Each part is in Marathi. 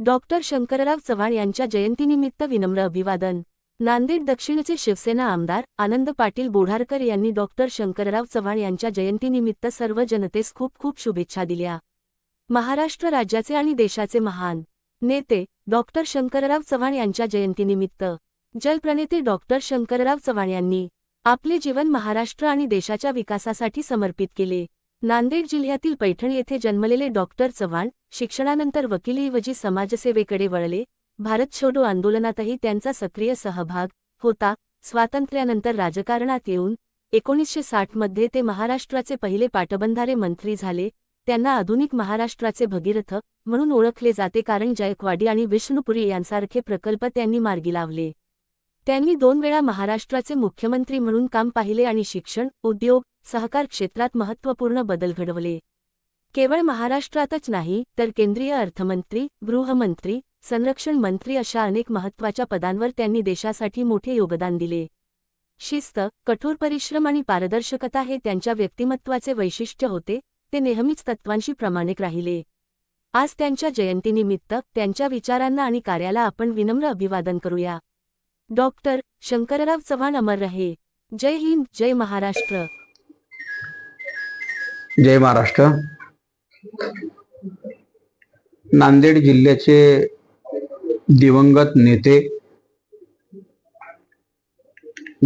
डॉक्टर शंकरराव चव्हाण यांच्या जयंतीनिमित्त विनम्र अभिवादन. नांदेड दक्षिणचे शिवसेना आमदार आनंद पाटील बोढारकर यांनी डॉक्टर शंकरराव चव्हाण यांच्या जयंतीनिमित्त सर्व जनतेस खूप खूप शुभेच्छा दिल्या. महाराष्ट्र राज्याचे आणि देशाचे महान नेते डॉक्टर शंकरराव चव्हाण यांच्या जयंतीनिमित्त जलप्रणेते डॉक्टर शंकरराव चव्हाण यांनी आपले जीवन महाराष्ट्र आणि देशाच्या विकासासाठी समर्पित केले. नांदेड जिल्ह्यातील पैठण येथे जन्मलेले डॉक्टर चव्हाण शिक्षणानंतर वकिलीऐवजी समाजसेवेकडे वळले. भारत छोडो आंदोलनातही त्यांचा सक्रिय सहभाग होता. स्वातंत्र्यानंतर राजकारणात येऊन एकोणीसशे साठमध्ये ते महाराष्ट्राचे पहिले पाटबंधारे मंत्री झाले. त्यांना आधुनिक महाराष्ट्राचे भगीरथ म्हणून ओळखले जाते कारण जायकवाडी आणि विष्णुपुरी यांसारखे प्रकल्प त्यांनी मार्गी लावले. त्यांनी दोन वेळा महाराष्ट्राचे मुख्यमंत्री म्हणून काम पाहिले आणि शिक्षण उद्योग सहकार क्षेत्रात महत्त्वपूर्ण बदल घडवले. केवळ महाराष्ट्रातच नाही तर केंद्रीय अर्थमंत्री गृहमंत्री संरक्षण मंत्री अशा अनेक महत्त्वाच्या पदांवर त्यांनी देशासाठी मोठे योगदान दिले. शिस्त कठोर परिश्रम आणि पारदर्शकता हे त्यांच्या व्यक्तिमत्वाचे वैशिष्ट्य होते ते नेहमीच तत्वांशी प्रामाणिक राहिले. आज त्यांच्या जयंतीनिमित्त त्यांच्या विचारांना आणि कार्याला आपण विनम्र अभिवादन करूया. डॉक्टर शंकरराव चव्हाण अमर रहे. जय हिंद जय महाराष्ट्र. जय महाराष्ट्र. नांदेड जिल्ह्याचे दिवंगत नेते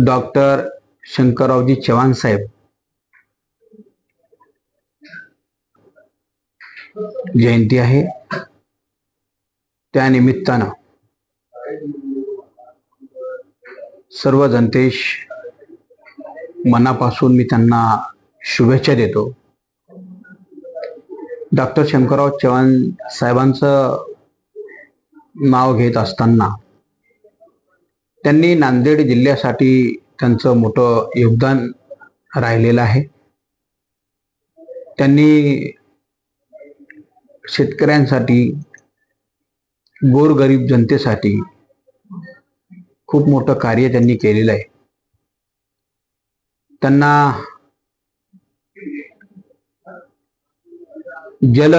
डॉक्टर शंकररावजी चव्हाण साहेब. जयंती आहे. त्या निमित्तानं सर्व जनतेश मनापासून मी त्यांना शुभेच्छा देतो. डॉक्टर शंकरराव चव्हाण साहेबांचं नाव घेत असताना त्यांनी नांदेड जिल्ह्यासाठी त्यांचं मोठं योगदान राहिलेलं आहे. त्यांनी शेतकऱ्यांसाठी गोरगरीब जनतेसाठी खूप मोठं कार्य त्यांनी केलेलं आहे. त्यांना जल।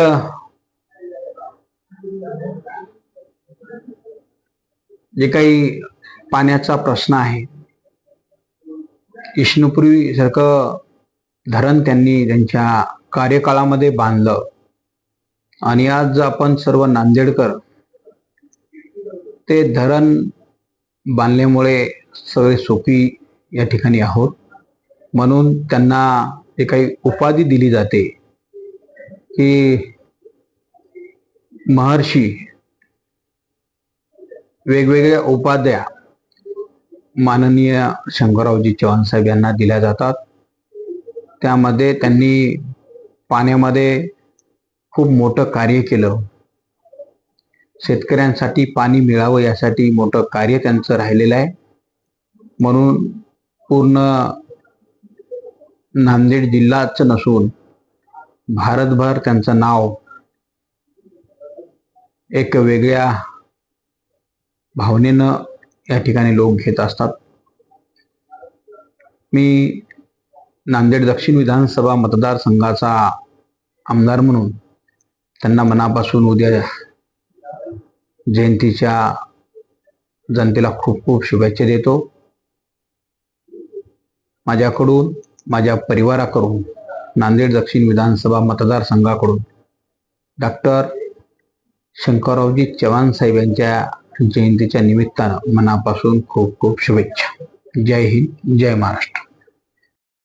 जे काही पाण्याचा प्रश्न आहे विष्णुपुरी सारखं धरण त्यांनी त्यांच्या कार्यकाळामध्ये बांधलं. आणि आज आपण सर्व नांदेडकर ते धरण बांधल्यामुळे सगळे सोपी या ठिकाणी आहोत. म्हणून त्यांना जे काही उपाधी दिली जाते की महर्षी वेगवेगळ्या उपाध्या माननीय शंकररावजी चव्हाण साहेब यांना दिल्या जातात. त्यामध्ये त्यांनी पाण्यामध्ये खूप मोठं कार्य केलं. शेतकऱ्यांसाठी पाणी मिळावं यासाठी मोठं कार्य त्यांचं राहिलेलं आहे. म्हणून पूर्ण नांदेड जिल्हाच नसून भारतभर त्यांचं नाव एक वेगळ्या भावनेनं या ठिकाणी लोक घेत असतात. मी नांदेड दक्षिण विधानसभा मतदारसंघाचा आमदार म्हणून त्यांना मनापासून उद्या जयंतीच्या जनतेला खूप खूप शुभेच्छा देतो. माझ्याकडून माझ्या परिवाराकडून नांदेड दक्षिण विधानसभा मतदारसंघाकडून डॉक्टर शंकररावजी चव्हाण साहेब यांच्या जयंतीच्या निमित्तानं मनापासून खूप खूप शुभेच्छा. जय हिंद जय महाराष्ट्र.